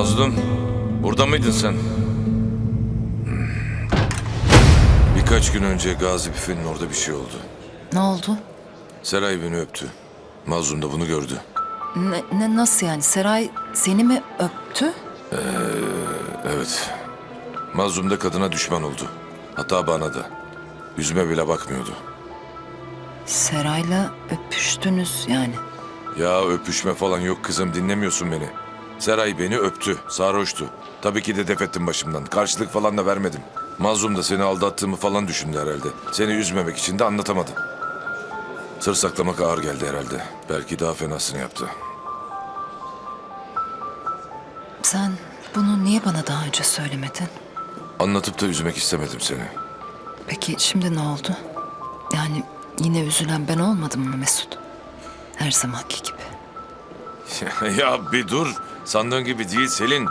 Mazlum, burada mıydın sen? Hmm. Birkaç gün önce Gazi Büfe'nin orada bir şey oldu. Ne oldu? Seray beni öptü. Mazlum da bunu gördü. Ne, ne nasıl yani? Seray seni mi öptü? Evet. Mazlum da kadına düşman oldu. Hatta bana da. Yüzüme bile bakmıyordu. Seray'la öpüştünüz yani. Ya öpüşme falan yok kızım dinlemiyorsun beni. Seray beni öptü. Sarhoştu. Tabii ki de def ettim başımdan. Karşılık falan da vermedim. Mazlum da seni aldattığımı falan düşündü herhalde. Seni üzmemek için de anlatamadı. Sır saklamak ağır geldi herhalde. Belki daha fenasını yaptı. Sen bunu niye bana daha önce söylemedin? Anlatıp da üzmek istemedim seni. Peki şimdi ne oldu? Yani yine üzülen ben olmadım mı Mesut? Her zamanki gibi. ya bir dur. Sandığın gibi değil Selin.